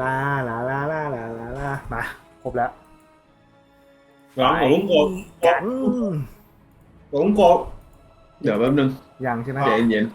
ลาลาลาลาลาลาลามาครบแล้วร้องของลุงโกบกันของลุงโกบเดี๋ยวแป๊บนึงยังใช่ไหมใจเย็นๆ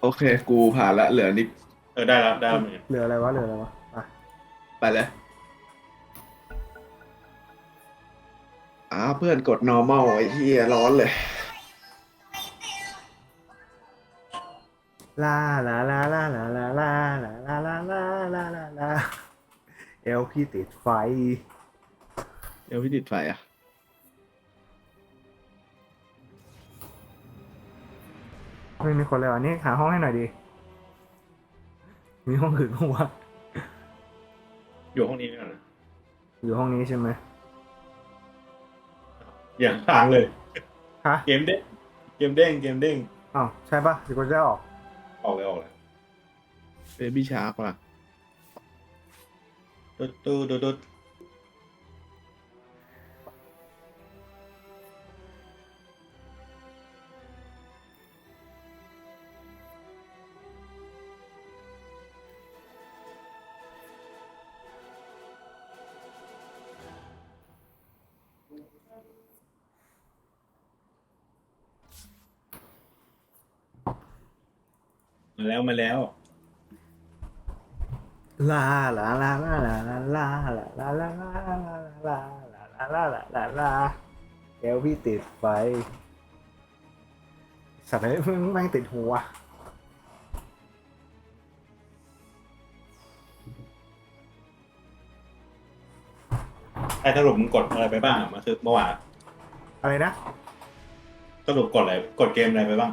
โอเค กูผ่านละเหลือนิกเออได้แล้วได้แล้วเหมือนกันเหลืออะไรวะเหลืออะไรวะอะไปเลยอ้าเพื่อนกด normal ไอ้ที่ร้อนเลย ลาลาลาลาลาลาลาลาลาลาลาลาลาลาเอลพี่ติดไฟ เดี๋ยวพี่ติดไฟอะ ไม่มีคนเลยวันนี้หาห้องให้หน่อยดิ มีห้องอื่นห้องวะอยู่ห้องนี้นี่ก่อนนะอยู่ห้องนี้ใช่ไหมอย่างทางเลย ฮะ เกมเด้งเกมเด้งเกมเด้งอ้าวใช่ปะเดี๋ยวกูจะออก ออกเลยออกเลยเบบี้ชาร์กว่ะ ตุ๊ดตุ๊ดตุ๊ดตุ๊ด มาแล้วมาแล้ว ลาลาลาลาลาลาลาลาลาลาลาลาลาลาลาลาลาลาเอลพี่ติดไฟสัตว์เอ้ยมึงแม่งติดหัวไอ้สรุปมึงกดอะไรไปบ้างอะมาคือเมื่อวานอะไรนะสรุปกดอะไรกดเกมอะไรไปบ้าง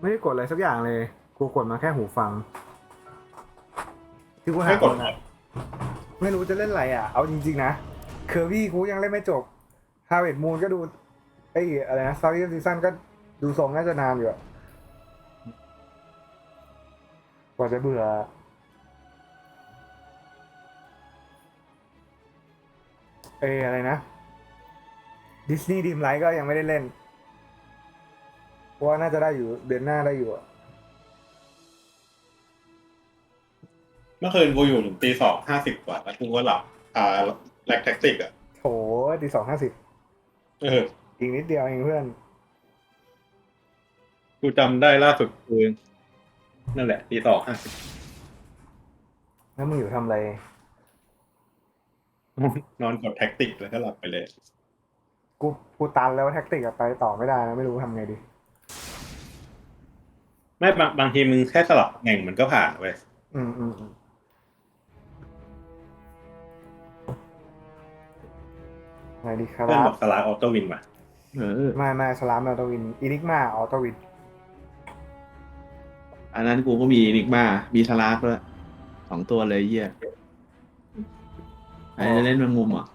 ไม่ได้กดอะไรสักอย่างเลย กูกดมาแค่หูฟังที่กูหาไม่กด คนอะไม่รู้จะเล่นอะไรอะ เอาจริงๆนะเคอร์บี้กูยังเล่นไม่จบฮาร์เวดมูนก็ดูไอ้อะไรนะซาร์ซีซันก็ดูทรงน่าจะนานอยู่อะกว่าจะเบื่อ เอออะไรนะดิสนีย์ดีมไลท์ก็ยังไม่ได้เล่นเพราะว่าน่าจะได้อยู่เดือนหน้าได้อยู่อะ เมื่อคืนกูอยู่ถึงตีสองห้าสิบกว่าแล้วกูก็หลับ อ่าแลกแท็กติกอะโถตีสองห้าสิบเอออีกนิดเดียวเองเพื่อน กูจำได้ล่าสุดคือนั่นแหละตีสองห้าสิบแล้วมึงอยู่ทำอะไร นอนกดแท็กติกแล้วก็หลับไปเลย กูกูตันแล้วแท็กติกอะไปต่อไม่ได้นะไม่รู้ทำไงดี ไม่บางบางทีมึงแค่สลับแง่งมันก็ผ่านเว้ยอืมอืมอืม ไงดีครัเพื่อนบบอกสลายออโต้วินว่ะเออไม่ไม่สลามออโตวินอินิกมาออโตวินอันนั้นกูก็มีนิกมา มีทาราด้วยสองตัวเลยเหี้ยใครจะเล่นแมงมุมอะ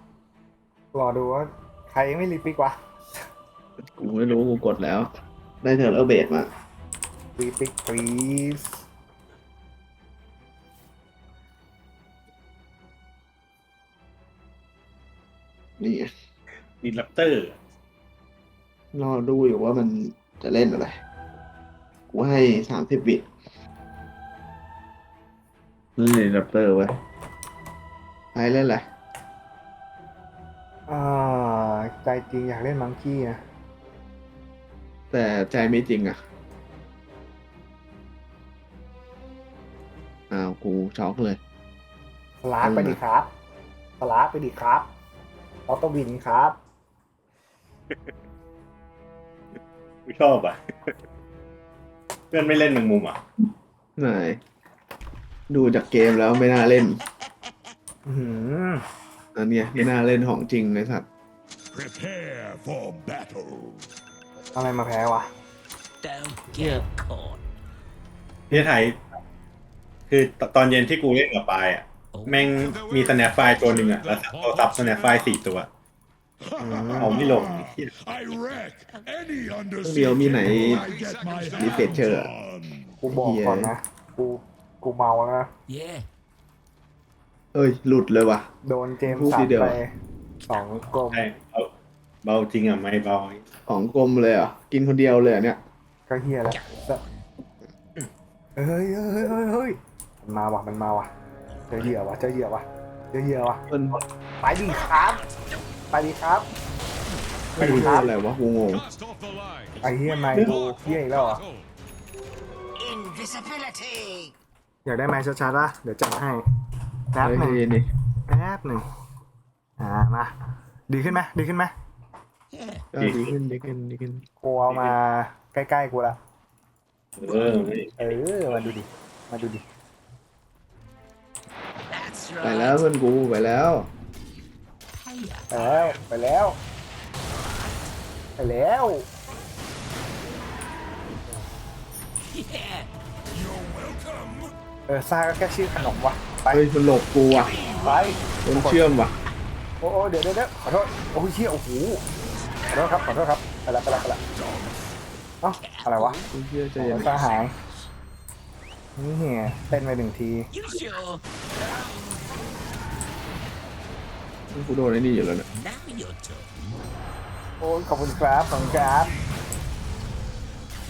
รอดูว่า ใครยังไม่รีปิกวะกูไม่รู้กูกดแล้ว ได้เธอร์เบดมา รีปิก please นี่ไงดีลัปเตอร์รอดูอยู่ว่ามันจะเล่นอะไร กูให้สามสิบวิเล่นเลนดับเตอร์ไว้ใครเล่นอะไรอ่าใจจริงอยากเล่นมังคี้นะ แต่ใจไม่จริงอะ อ้าวกูช็อกเลย สลาร์ไปดิครับ สลาร์ไปดิครับ ออโตวินครับ กูชอบอะ เพื่อนไม่เล่นแมงมุมอะ ไหนดูจากเกมแล้วไม่น่าเล่นอือหืออันเนี้ยไม่น่าเล่นของจริงเลยสัตว์ Prepare for battle. อะไรมาแพ้วะ Don't get caught. ที่ไทย คือตอนเย็นที่กูเล่นกับปายอะ แม่งมีสแนปไฟล์ตัวหนึ่งอะแล้วโทรศัพท์สแนปไฟล์สี่ตัว เอาไม่ลง I wreck any เดี๋ยวมีไหน undersea I get my รีเฟรชเชอร์ hands อะ on. กูบอกก่อนนะ กูกูเมาแล้วนะ Yeah. เอ้ย หลุดเลยว่ะ โดนเจมส์พูดสัทีนเดียวไปสองกลมใช่เอาเบาจริงอะ ไม่เบาของกลมเลยเหรอะ กินคนเดียวเลยเหรอเนี่ย ก็เฮียแล้วแต่เฮ้ยเฮ้ยเฮ้ยเฮ้ยมันมาว่ะ มันมาว่ะเจอเหยื่อว่ะเจอเหยื่อว่ะเจอเหยื่อว่ะมันไปดิครับ ไปดิครับไม่รู้ตัวอะไรวะกูงง Cast off the line. ไอ้เฮียไม่ดูเฮียอีกแล้วเหรอ Battle. Invisibility. อยากได้ไม้ชัดๆป่ะเดี๋ยวจัดให้แป๊บเฮ้ยหนึ่งนี่แป๊บหนึ่งอ่ามาดีขึ้นไหมดีขึ้นไหม Yeah. ก็ดีขึ้นดีขึ้นดีขึ้นกูเอามาใกล้ๆกูละเออไม่เออมาดูดิมาดูดิ That's ไป right. แล้วเพื่อนกูไปแล้ว Hiya. ไปแล้วไปแล้วไปแล้ว Yeah. เออซ่าก็แค่ชื่อขนมวะไปเฮ้ยมันหลบกูอะไปโดนเชื่อมว่ะโอ้โอ้เดี๋ยวเดี๋ยวเดี๋ยวขอโทษโอ้ยเชี่ยโอ้โหขอโทษครับขอโทษครับไปละไปละไปละเอ้าอะไรวะกูเชื่อใจเดี๋เย็ยวนซ่าหายนี่เหียเต้นไปหนึ่งที You sure? กูโดนไอ้นี่อยู่แล้วเนี่ย Now your turn. โอ้ยขอบคุณครับขอบคุณครับ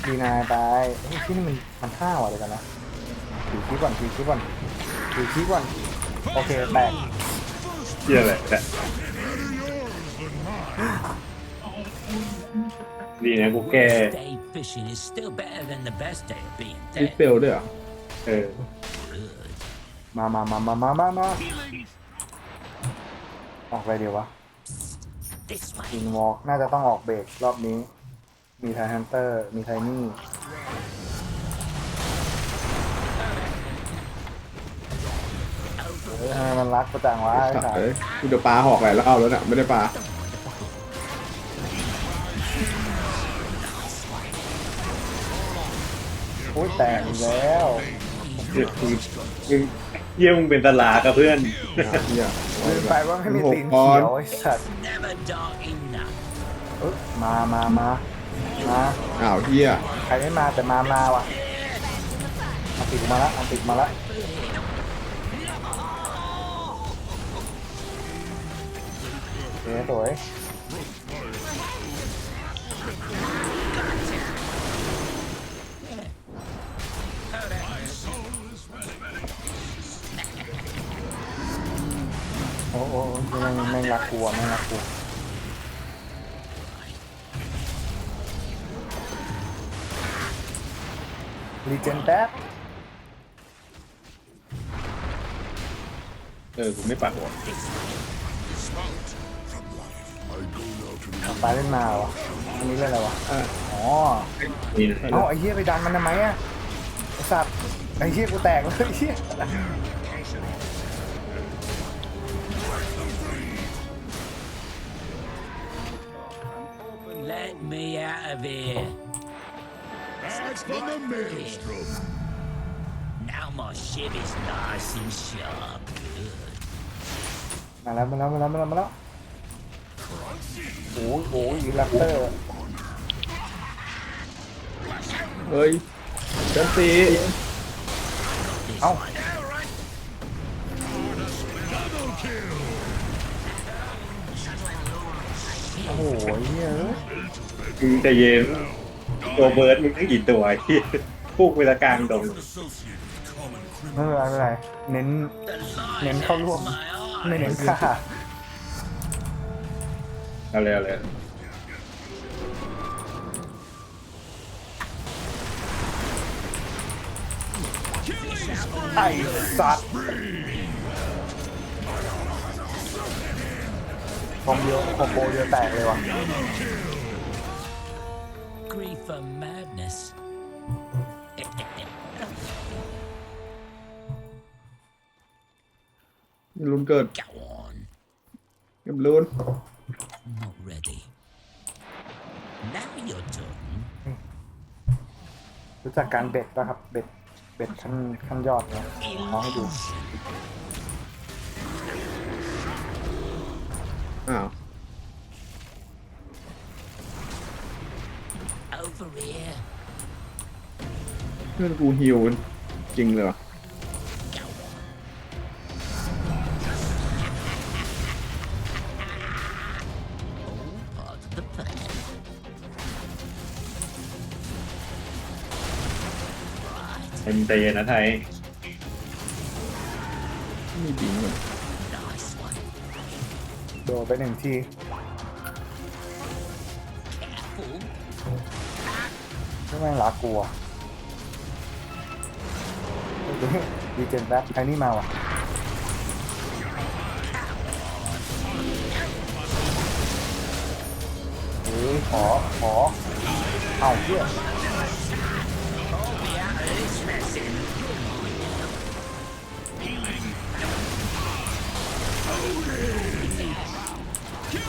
ดีนายไปเฮ้ยที่นี่มันมันห้าวอะไรกันนะถือคีบก่อนถือคีบก่อนถือคีบก่อน โอเคแตกเชี่ยอะไรแต่ดีนะกูแก้ Day fishing is still better than the best day of being ดิส dead. เปลด้วยเหรอเออ Good. มามามามามามามา ออกไปเดี๋ยววะ This อิ way. นวอล์กน่าจะต้องออกเบรกรอบนี้ มีไทฮันเตอร์ มีไทนี่เฮ้ยทำไมมันรักประจังวะไอ้สัตสาว์ยเอ้ยกูจะปลาหอกหลายรอบแล้วน่ะไม่ได้ปลาโอ้ยแตกอีกแล้วเดี๋ยวมึงมึง เยี่ยมึงเป็นตลากับเพื่อนอะเหี้ยลืมไปว่าไม่มีหกตีนก้อเขีนยวไอ้สัตว์ Never dark enough. เอ้ยมามามามาอ้าวเฮียใครไม่มาแต่มามาว่ะอันติดมาละอันติดมาละเฮ้ยสวย อ้โหแม่งแม่งรักกลัวแม่งรักกลัวรีเจนแป๊บเออกูไม่ปากหัวตายเล่นมาเหรออันนี้เล่นอะไรวะอะอ๋อนี่นะเอ้าไอ้เหี้ยไปดันมันทำไมอะไอ้สัตว์ไอ้เหี้ยกูแตกเลยไอ้เหี้ย me out of here. That's from the maelstrom. Now my ship is nice and sharp. Good. มาแล้วมาแล้วมาแล้วมาแล้วมาแล้วโอ้ยโอ้ยอีลักเตอร์เฮ้ยจันตีเอ้าโอ้โหเหี้ยเอ้ย มึงใจะเย็นตัวเบิร์ดมึงทั้งกี่ตัวที่พูกเวลากลางดงไม่เป็นไรไม่เป็นไรเน้น The light Ném không has luôn. my ไม่ eye. เน้นค่าเอาเลยเอาเลยไอ้สัตว์คอมเดียวคอมโบเดียวแตกเลยว่ะ Grief for madness. ลุ้นเกิด Go on. เกมลุ้น Not ready. Now your turn. รู้จักการเบ็ดป่ะครับ เบ็ด เบ็ดขั้นขั้นยอดเนี่ยมองให้ดูอ้าว เพื่อนกูฮิวจริงเลยวะ Go on. All part of the plan. เป็นใจเย็นนะไทยมีบิงมัน Nice one. โดนไปหนึ่งที แม่งรักกลัวดีเจนแป๊บใครนี่มาว่ะเฮ้ยขอ ขอ เอาเพื่อ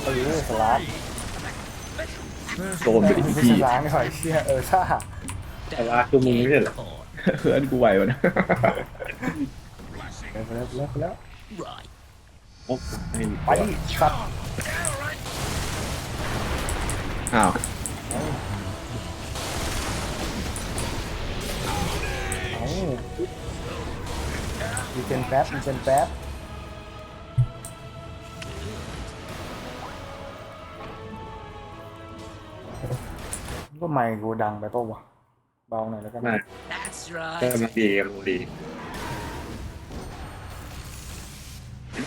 เออสลัด โดนไปอีกไม่ทีใช่ล้างหน่อยเชี่ยเออซ่าแต่ว่าคือมึงไม่ใช่เหรอ Caught. เพื่อนกูไหววะนะไปแล้วไปแล้วไปแล้ว Right. โอ้ไม่มีไปดิสัตว์อ้าวเอามีเจนแป๊บมีเจนแป๊บ ก็ไม่กูดังไปป่าวะเบาหน่อยแล้วกันมาก That's ก็ right. มันดีกำลังดี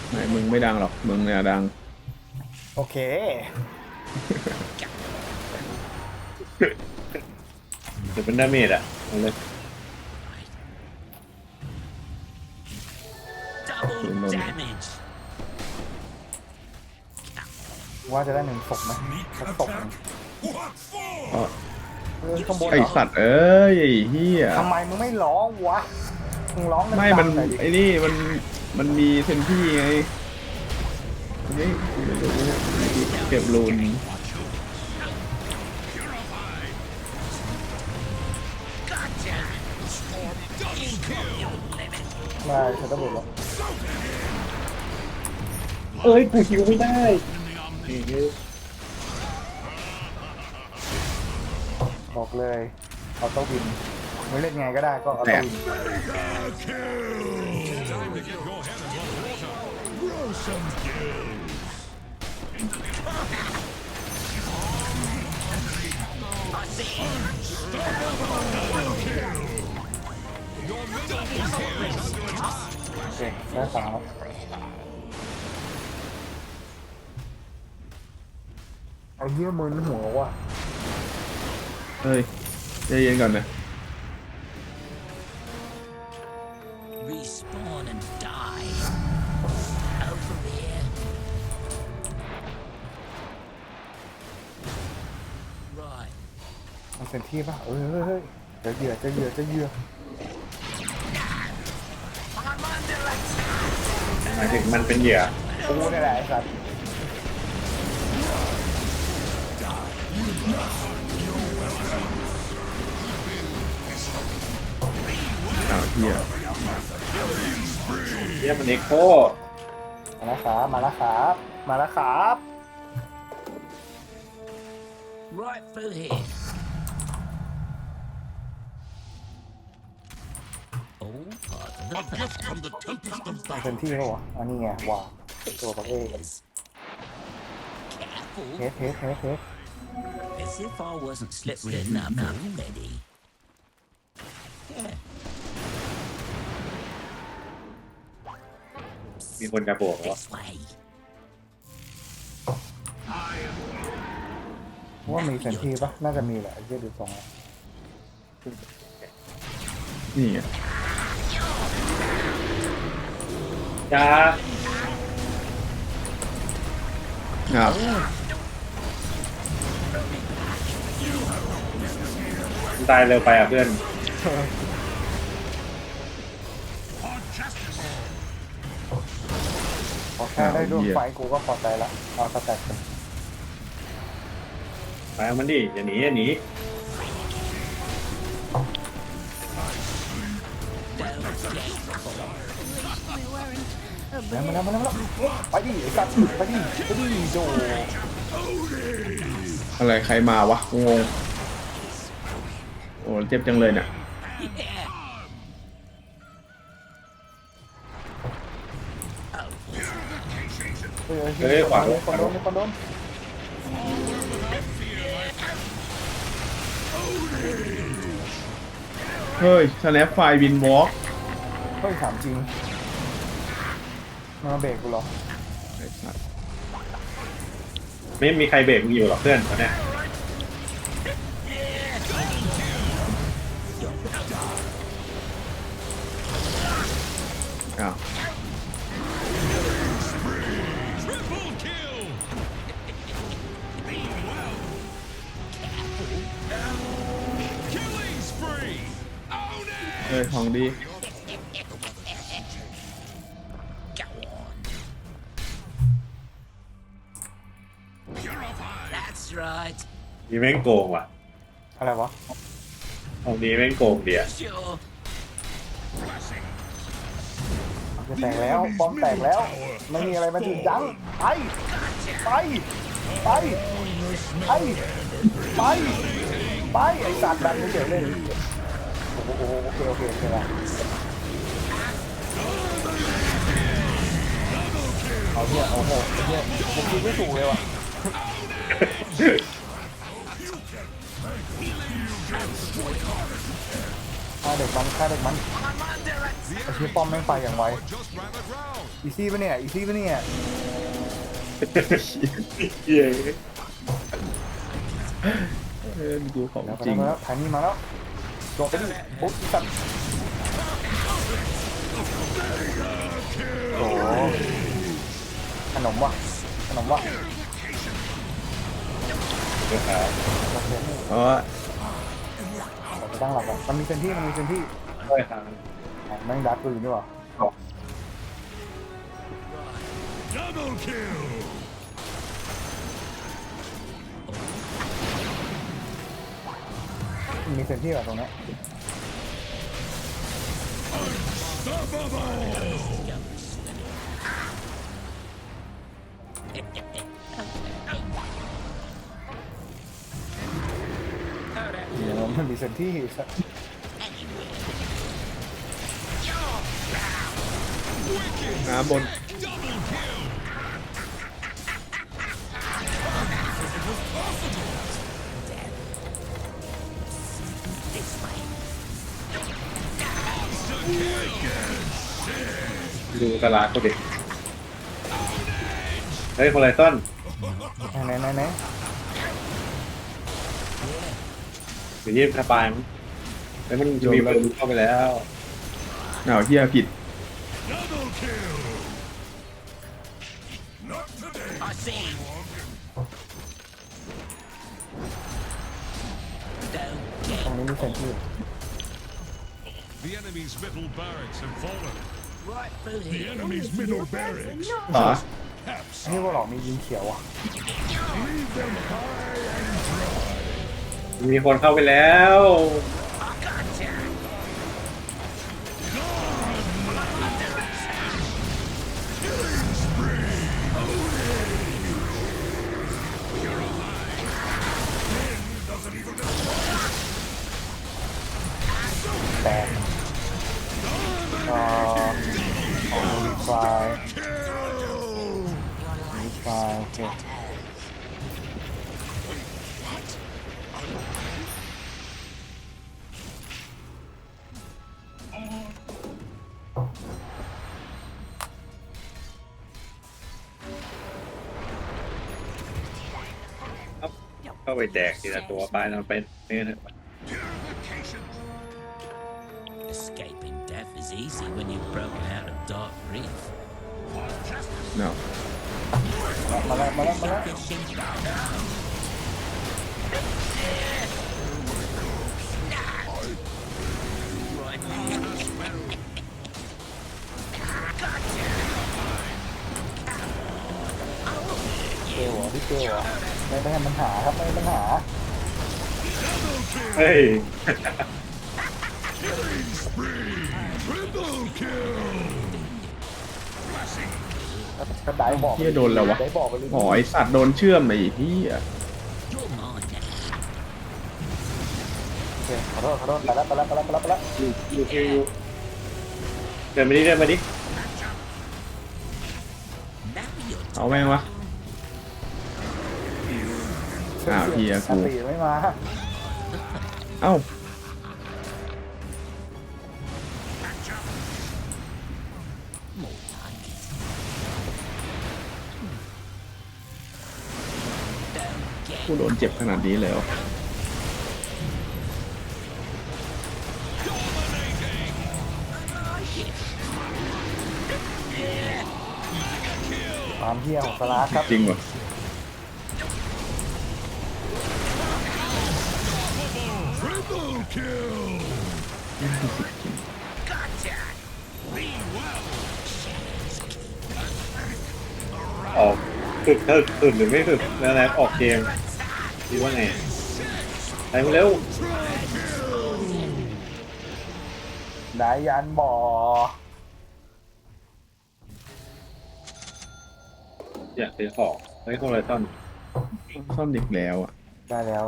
ไหนมึงไม่ดังหรอก มึงเนี่ยดัง โอเค เดี๋ยวเป็นดาเมจอะเอาเลย Double damage. ว่าจะได้หนึ่งศพไหมสักศพหนึ่ง What for? เออข้างบนไอเหรอสัตว์เอ้ยไอ้เฮียทำไมมึงไม่ร้องวะ มึงร้องดังๆไม่มันหน่อยดิไอ้นี่มันมันมีเซนที่ไงนี่ไม่รู้เก็บรูน Gotcha. You got your limit. ได้ฉันจะบอกแล้วเอ้ยกูฮิวไม่ได้ บอกเลยเอาโต้วินไม่เล่นไงก็ได้ก็เอาโต้วิน Time to get your head above water. Grow some gills. I see. โอเคได้สาวไอ้เหี้ยมึนหัวว่ะ เฮ้ยใจเย็นก่อนนะ Respawn and die. Over here. Right. มันเป็นที่ป่ะเออเฮ้ยเฮ้ยจะเหยื่อจะเหยื่อจะเหยื่อหมายถึงมันเป็นเหยื่อกูนี่แหละไอ้สัตว์ เฮียเยี่ยมันเอ็กโคมาแล้วครับ มาแล้วครับ มาแล้วครับ Right through here. Oh, pardon A gift from the tempest of มันเป็น battle. ที่เขาวะอันนี้ไงว้าวตัวบักเอก Yes. Careful. เฮดเฮดเฮดเฮด As if I wasn't slippery enough already. Yeah. มีคนจะบวกแล้ว This way. ว่ามีเซนที่ป่ะน่าจะมีแหละไอ้เหี้ยดูทรงแล้วนี่ไงจ้าอ้าวตายเร็วไปอะเพื่อน พอแค่ได้ร่วมไฟกูก็พอใจละเอาสแต็กกันไปเอามันดิอย่าหนีอย่าหนีแล้วมาแล้วมาแล้วมาแล้วไปดิไอ้สัตว์ไปดิไปดิโจอะไรใครมาวะงงโอ้เจ็บจังเลยเนี่ย เฮ้ยเฮ้ยคนดนคนโดนคนโดนเฮ้ยสแนปไฟวินวอล์กเฮ้ยถามจริงมาเบรกกูเหรอไอ้สัตว์ไม่มีใครเบรกมึงอยู่หรอกเพื่อนตอนเนี้ยอ้าว เอ้ยของดี Go on. Purified. That's right. นี่แม่งโกงว่ะ อะไรวะ ของนี้แม่งโกงเดีย Sure. Blessing. จะแตกแล้วบอมแตกแล้ว ไม่มีอะไรมาถึงยั้งไปไปไปไปไปไปไอ้สัตว์ดันไม่เฉยเลย โอ้โหโอเคโอเคโอเคละเอาเนี่ยโอ้โหเนี่ยผมคิดไม่ถูกเลยว่ะฆ่าเด็กมันฆ่าเด็กมันไอ้ชื่อป้อมแม่งไปอย่างไวอีซี่ปะเนี่ยอีซี่ปะเนี่ยเย้เอ้ยกูของจริงมาแล้วทางนี้มาแล้ว โดดไปดิปุ๊บอีสัตว์โอ้ขนมวะขนมวะครับโอเคเพราะว่าเราจะตั้งหลักก่อนมันมีเซนที่มันมีเซนที่ใช่ครับอะแม่งดักปืนด้วยวะ Double kill. มีเซนที่แบบตรงเนี้ยเดี๋ยวมันมีเซนที่สัตว์น้ำบน ดูตลาดเขาดิเฮ้ยคนไรต้นไหนไหนไหนเดี๋ยวยี่สปายมั้งแล้วมันมีบอลเข้าไปแล้วอ้าวเฮียผิด Double kill. Not today. I see. Don't ตรงนี้มีเซนที่ The enemy's middle barracks have fallen. Right through The here. enemy's middle barracks. ต่อ Caps. นี่ว่าหรอมียิงเขียวอะ Leave them high and dry. มีคนเข้าไปแล้ว ไฟล์รีไฟล์โอเคเข้าไปแดกทีละตัวไปแล้วเป็นเนี่ยนะ มาแล้วมาแล้วเกลเหรอพี่เกลเหรอไม่ไม่ให้มันหาครับไม่ให้มันหา เฮ้ย ก็ได้บอกเฮียโดนแล้ววะได้บอกไปเลยอ๋อไอสัตว์โดนเชื่อมไอ้เฮีย You're mine now. โอเคขอโทษขอโทษไปแล้วไปแล้วไปแล้วไปแล้วไปแล้วอยู่อยู่อยู่อยู่เดินมาดิเดินมาดิ Now you're เอาแม่งวะ อ้าวเฮียสกูติไม่มา เอ้า กูโดนเจ็บขนาดนี้เลยเหรอความเที่ยของสลาฟครับ จริงวะ Triple kill. Gotcha. ออกสุดเธอสุดหรือไม่สุดแล้วนะออกเกมคิ ดว่าไงไปเร็วได้ยันบ่ออยากซื้อของไอ้คนไรต้นซ่อมเด็กแล้วอะได้แล้ว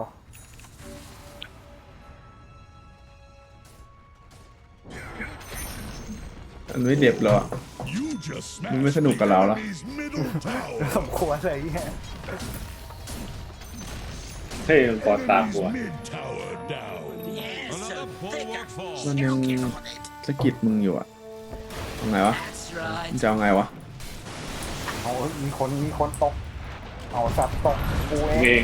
มันไม่เด็บหรอก You just smashed Mình mới sẽ nụ cả lào đó. enemy's middle tower. สมควรเลยเงี้ย เท่มันปอดตามหัว Mid tower down. Yeah, so Another thick. bulwark fall. มันยังสะกิดมึงอยู่อะทำไงวะ That's right. มึงจะเอาไงวะเอาเอ้ยมีคนมีคนตก เอาสัตว์ตกกูเอเองง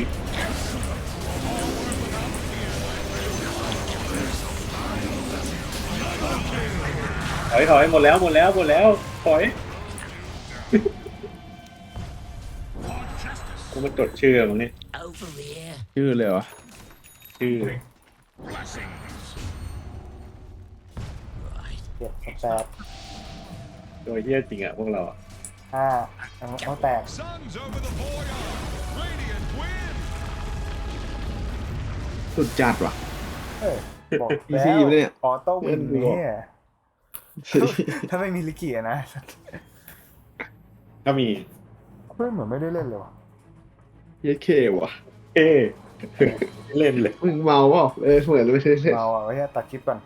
ถอยถอยหมดแล้วหมดแล้วหมดแล้วถอย กูมาจดชื่อมึงนี่ Over here. ชื่อเลยเหรอชื่อ Blessings. เจ็ดแปดตัวเฮี้ยจริงอะพวกเราอะห้าเอาเอาแตก Suns over the Boyar. Radiant win. สุดจัดว่ะ เออบอกอีแล้วซี่อยู่เนี่ยออโต้วินเพื่อนกูบอกเนี่ยถ้าไม่มีลิกิอะนะก็มีเพื่อนเหมือนไม่ได้เล่นเลยว่ะเย้เควะเอ้เล่นเลยมึงเมาเปล่าเออเหมือนไม่ใช่เราอะไว้ตัดคลิปก่อน